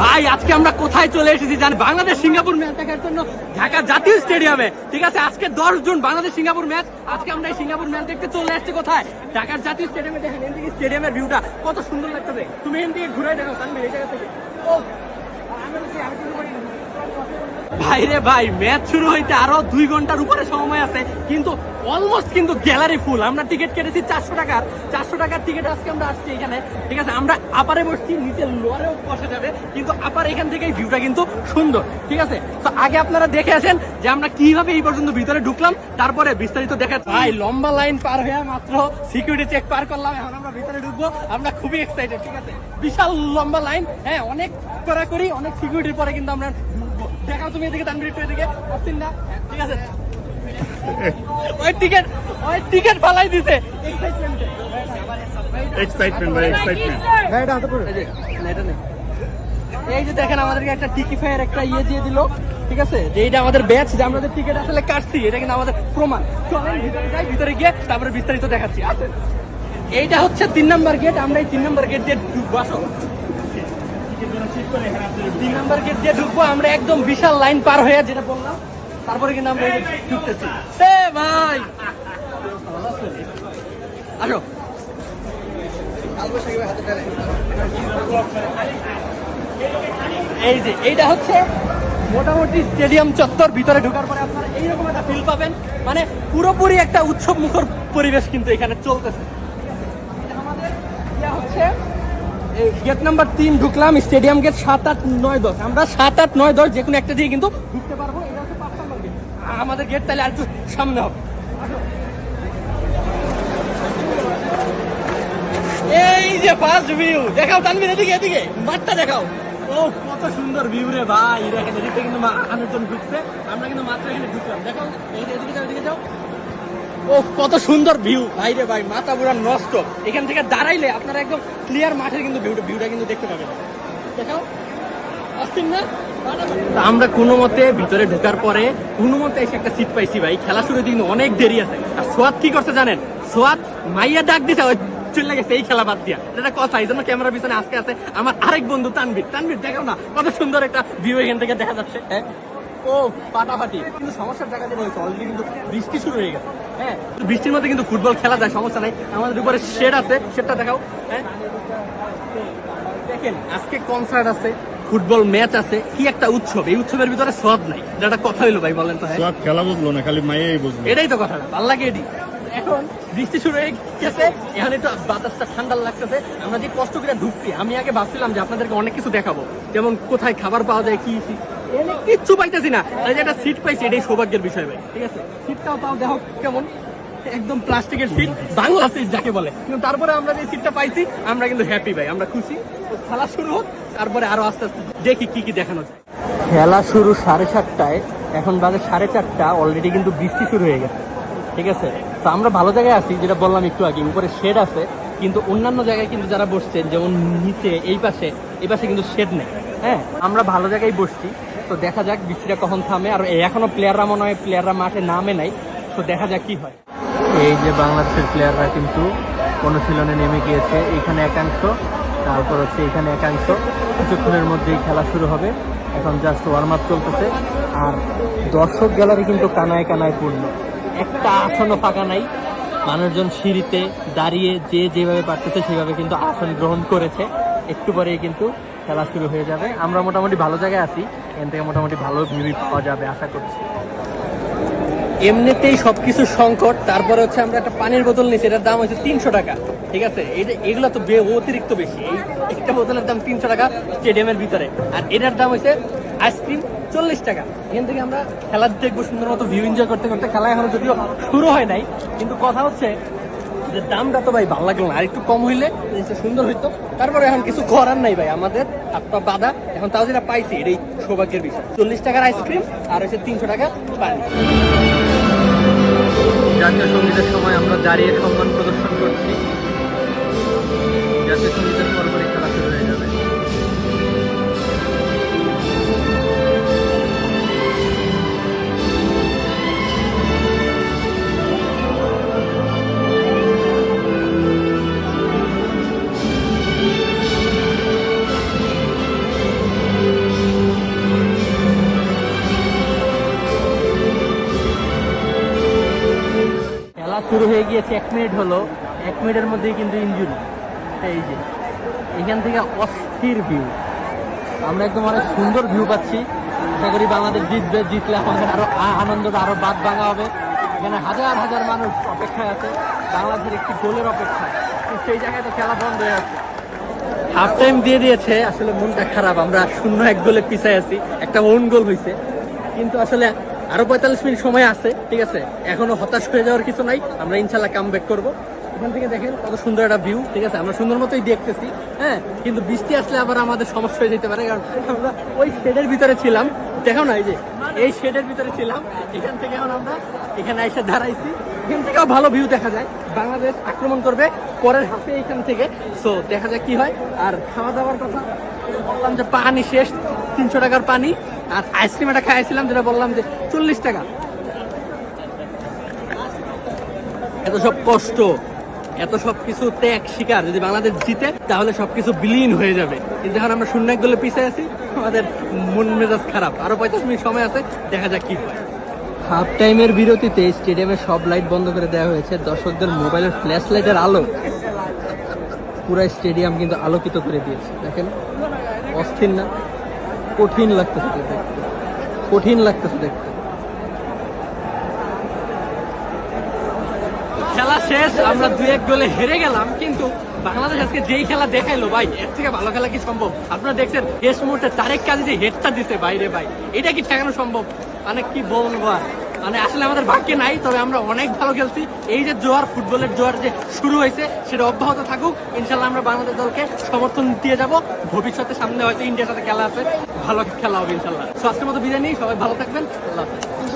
ভাই আজকে আমরা কোথায় চলে এসেছি জানি বাংলাদেশ সিঙ্গাপুর ম্যাচ দেখার জন্য ঢাকা জাতীয় স্টেডিয়ামে। ঠিক আছে আজকে দশ জুন বাংলাদেশ সিঙ্গাপুর ম্যাচ। আজকে আমরা এই সিঙ্গাপুর ম্যাচ দেখতে চলে আসছি কোথায়? ঢাকার জাতীয় স্টেডিয়ামে দেখেন এদিকে স্টেডিয়ামের ভিউটা কত সুন্দর লাগতেছে তুমি এখান থেকে ঘুরে দেখো তানভীর এই জায়গা থেকে। ও আমি বলছি, আমি কিন্তু পারি না। ভাই রে ভাই ম্যাচ শুরু হইতে আরও দুই ঘণ্টার উপরে সময় আছে। কিন্তু অলমোস্ট কিন্তু গ্যালারি ফুল আমরা টিকিট কেটেছি চারশো টাকার। চারশো টাকার টিকিট আজকে আমরা আসছি এখানে। ঠিক আছে, আমরা আপারে বসছি, নিচে লোয়ারেও বসা যাবে। কিন্তু আপার এখান থেকে ভিউটা কিন্তু সুন্দর। ঠিক আছে? তো আগে আপনারা দেখে আসেন যে আমরা কীভাবে এই পর্যন্ত ভিতরে ঢুকলাম। তারপরে বিস্তারিত দেখা ভাই, লম্বা লাইন পার হয়ে মাত্র সিকিউরিটি চেক পার করলাম। এখন আমরা ভিতরে ঢুকবো। আমরা খুবই এক্সাইটেড ঠিক আছে? বিশাল লম্বা লাইন হ্যাঁ অনেক করা করি অনেক সিকিউরিটির পরে কিন্তু আমরা। দেখাও তুমি এদিকে একটু এদিকে। আসছেন না ঠিক আছে? ওই টিকেট ওই টিকেট ফালাই দিছে। এক্সাইটমেন্ট ভাই এক্সাইটমেন্ট না, এটা নেই। এই যে দেখেন আমাদেরকে একটা টিকি ফায়ার একটা ইয়ে দিয়ে দিল ঠিক আছে? যে এটা আমাদের ব্যাচ যে আমরা টিকিট আসলে কাটছি এটা কিন্তু আমাদের প্রমাণ। চলেন ভিতরে যাই ভিতরে গিয়ে তারপরে বিস্তারিত দেখাচ্ছি। আসেন। এইটা হচ্ছে তিন নাম্বার গেট আমরা এই তিন নাম্বার গেট দিয়ে ঢুকবো তিন নাম্বার গেট দিয়ে ঢুকবো আমরা একদম বিশাল লাইন পার হয়ে যেটা বললাম তারপরে কিন্তু আমরা ঢুকতেছি। এ ভাই! আসো। এই যে এইটা হচ্ছে মোটামুটি স্টেডিয়াম চত্বর ভিতরে ঢোকার পরে আপনারা এইরকম একটা ফিল পাবেন। মানে পুরোপুরি একটা উৎসব মুখর পরিবেশ কিন্তু এখানে চলতেছে। এটা আমাদের ইয়া হচ্ছে গেট নাম্বার তিন ঢুকলাম স্টেডিয়াম গেট সাত আট নয় দশ। আমরা সাত আট নয় দশ যে কোনো একটা দিয়ে কিন্তু ঢুকতে পারব এটা হচ্ছে পাঁচ নাম্বার গেট আমাদের গেট তাহলে আর একটু সামনে হবে। এই যে ফার্স্ট ভিউ দেখাও তানভীর এদিকে এদিকে মাঠটা দেখাও। ও কত সুন্দর ভিউ রে ভাই। দেখেন এদিকে কিন্তু মা- মানুষজন ঢুকছে। আমরা কিন্তু মাত্র এখানে ঢুকলাম। দেখো এই এদিকে যাও এদিকে যাও। ও কত সুন্দর ভিউ ভাই রে ভাই মাথা পুরা নষ্ট। এখান থেকে দাঁড়াইলে আপনারা একদম ক্লিয়ার মাঠের কিন্তু ভিউটা ভিউটা কিন্তু দেখতে পাবেন। দেখাও। আমরা কোনো মতে ভিতরে ঢোকার পরে কোনো মতে এসে একটা সিট পাইছি ভাই। খেলা শুরু কিন্তু অনেক দেরি আছে। আর সোয়াদ কি করছে জানেন? সোয়াদ মাইয়া ডাক দিছে চলে গেছে এই খেলা বাদ দিয়া। এটা কথা, এই জন্য ক্যামেরার পিছনে আজকে আছে আমার আরেক বন্ধু তানভীর। তানভীর, দেখাও না, কত সুন্দর একটা ভিউ এখান থেকে দেখা যাচ্ছে। হ্যাঁ? ও, ফাটাফাটি। কিন্তু সমস্যার জায়গা যেটা হয়েছে অলরেডি কিন্তু বৃষ্টি শুরু হয়ে গেছে। হ্যাঁ? বৃষ্টির মধ্যে কিন্তু ফুটবল খেলা যায়, সমস্যা নাই। আমাদের উপরে শেড আছে শেডটা দেখাও। হ্যাঁ? দেখেন, আজকে কনসার্ট আছে। ফুটবল ম্যাচ আছে কি একটা উৎসব? এই উৎসবের ভিতরে সব নাই। এটা একটা কথা হইল ভাই বলেন তো হ্যাঁ? সব খেলা বুঝলো না খালি মাইয়াই বুঝলো। এটাই তো কথা ভালো লাগে এটি। এখন বৃষ্টি শুরু হয়ে গেছে এখন একটু বাতাসটা ঠান্ডা লাগতেছে আমরা যে কষ্ট করে ঢুকছি আমি আগে ভাবছিলাম যে আপনাদেরকে অনেক কিছু দেখাবো যেমন কোথায় খাবার পাওয়া যায় কি। কিচ্ছু পাইতেছি না। যে একটা সিট পাইছি এটাই সৌভাগ্যের বিষয় ভাই ঠিক আছে? সিটটাও তাও দেখো কেমন? একদম প্লাস্টিকের সিট বাংলা সিট যাকে বলে। কিন্তু তারপরে আমরা যে সিটটা পাইছি, আমরা কিন্তু হ্যাপি ভাই, আমরা খুশি। খেলা শুরু হোক, তারপরে আরও আস্তে আস্তে দেখি কি কি দেখানো যায়। খেলা শুরু সাড়ে সাতটায়, এখন বাজে সাড়ে চারটা অলরেডি কিন্তু বৃষ্টি শুরু হয়ে গেছে। ঠিক আছে? তো আমরা ভালো জায়গায় আছি, যেটা বললাম একটু আগে, উপরে শেড আছে, কিন্তু অন্যান্য জায়গায় কিন্তু যারা বসছেন, যেমন নিচে, এই পাশে এই পাশে কিন্তু শেড নেই। হ্যাঁ? আমরা ভালো জায়গায় বসছি, তো দেখা যাক বৃষ্টিটা কখন থামে, আর এখনও প্লেয়াররা মনে হয় প্লেয়াররা মাঠে নামে নাই। তো দেখা যাক কি হয়। এই যে বাংলাদেশের প্লেয়াররা কিন্তু অনুশীলনে নেমে গিয়েছে, এখানে একাংশ, তারপর হচ্ছে এখানে একাংশ। কিছুক্ষণের মধ্যেই খেলা শুরু হবে। এখন জাস্ট ওয়ার্ম আপ চলতেছে। আর দর্শক গ্যালারি কিন্তু কানায় কানায় পূর্ণ। একটা আসনও ফাঁকা নাই। মানুষজন সিঁড়িতে দাঁড়িয়ে যে যেভাবে পারতেছে সেভাবে কিন্তু আসন গ্রহণ করেছে। একটু পরেই কিন্তু খেলা শুরু হয়ে যাবে। আমরা মোটামুটি ভালো জায়গায় আছি। এখান থেকে মোটামুটি ভালো ভিউ পাওয়া যাবে, আশা করছি। এমনিতেই সবকিছু সংকট, তারপরে হচ্ছে আমরা একটা পানির বোতল নিচ্ছি এটার দাম হচ্ছে তিনশো টাকা, ঠিক আছে? এটা এগুলো তো অতিরিক্ত বেশি, এই একটা বোতলের দাম তিনশো টাকা স্টেডিয়ামের ভিতরে। আর এটার দাম হচ্ছে আইসক্রিম চল্লিশ টাকা। এখান থেকে আমরা খেলা দেখব সুন্দর মতো ভিউ এনজয় করতে করতে। খেলা এখনও যদিও শুরু হয় নাই, কিন্তু কথা হচ্ছে যে দামটা তো ভাই ভালো লাগল না। আর একটু কম হইলে জিনিসটা সুন্দর হইতো। তারপরে এখন কিছু করার নাই ভাই, আমাদের হাত পা বাধা। এখন তাও যেটা পাইছি, এটাই সৌভাগ্যের বিষয়। চল্লিশ টাকার আইসক্রিম আর হচ্ছে তিনশো টাকা পানি। জাতীয় সঙ্গীতের সময় আমরা দাঁড়িয়ে সম্মান গেছি এক মিনিট হলো। এক মিনিটের মধ্যেই কিন্তু ইঞ্জুরি এই যে, এখান থেকে অস্থির ভিউ আমরা একদম অনেক সুন্দর ভিউ পাচ্ছি। আশা করি বাংলাদেশ জিতবে, জিতলে আমাদের আরও আ- আনন্দটা আরও বাদ ভাঙা হবে। এখানে হাজার হাজার মানুষ অপেক্ষায় আছে। বাংলাদেশের একটি গোলের অপেক্ষা। সেই জায়গায় তো খেলা বন্ধ হয়ে আছে। হাফ টাইম দিয়ে দিয়েছে, আসলে মনটা খারাপ। আমরা শূন্য এক গোলে পিছায় আছি। একটা ওন গোল হয়েছে কিন্তু আসলে আরও পঁয়তাল্লিশ মিনিট সময় আছে, ঠিক আছে? এখনও হতাশ হয়ে যাওয়ার কিছু নাই, আমরা ইনশাল্লাহ কাম ব্যাক করব। এখান থেকে দেখেন কত সুন্দর একটা ভিউ ঠিক আছে? আমরা সুন্দর মতোই দেখতেছি হ্যাঁ? কিন্তু বৃষ্টি আসলে আবার আমাদের সমস্যা হয়ে যেতে পারে, কারণ আমরা ওই শেডের ভিতরে ছিলাম। দেখো না, এই যে, এই শেডের ভিতরে ছিলাম। এখান থেকে এখন আমরা এখানে এসে দাঁড়াইছি। এখান থেকেও ভালো ভিউ দেখা যায়। বাংলাদেশ আক্রমণ করবে পরের হাফে এখান থেকে। সো দেখা যাক কি হয়। আর খাওয়া দাওয়ার কথা বললাম যে পানি শেষ, তিনশো টাকার পানি। আর আইসক্রিম একটা খাইছিলাম যেটা বললাম যে চল্লিশ টাকা। এত সব কষ্ট, এত সব কিছু ত্যাগ, শিকার, যদি বাংলাদেশ জিতে, তাহলে সবকিছু বিলীন হয়ে যাবে। কিন্তু এখন আমরা শূন্য এক পিছিয়ে আছি, আমাদের মন মেজাজ খারাপ। আরও পঁয়তাল্লিশ মিনিট সময় আছে, দেখা যাক কি হয়। হাফ টাইমের বিরতিতে স্টেডিয়ামের সব লাইট বন্ধ করে দেওয়া হয়েছে দর্শকদের মোবাইলের ফ্ল্যাশ লাইটের আলো। পুরো স্টেডিয়াম কিন্তু আলোকিত করে দিয়েছে। দেখেন, অস্থির না? কঠিন লাগতেছে দেখতে। কঠিন লাগতেছে দেখতে। খেলা শেষ, আমরা দুই এক গোলে হেরে গেলাম, কিন্তু বাংলাদেশ আজকে যেই খেলা দেখাইলো, ভাই, এর থেকে ভালো খেলা কি সম্ভব? আপনারা দেখছেন, শেষ মুহূর্তে তারেক কাজে যে হেডটা দিছে বাইরে ভাই। এটা কি ঠেকানো সম্ভব? মানে কি বলব আর? মানে আসলে আমাদের ভাগ্যে নাই, তবে আমরা অনেক ভালো খেলছি। এই যে জোয়ার, ফুটবলের জোয়ার যে শুরু হয়েছে, সেটা অব্যাহত থাকুক। ইনশাল্লাহ আমরা বাংলাদেশ দলকে সমর্থন দিয়ে যাব। ভবিষ্যতে সামনে হয়তো ইন্ডিয়ার সাথে খেলা আছে। ভালো খেলা হবে ইনশাল্লাহ। আজকের মতো বিদায় নিই, সবাই ভালো থাকবেন। আল্লাহ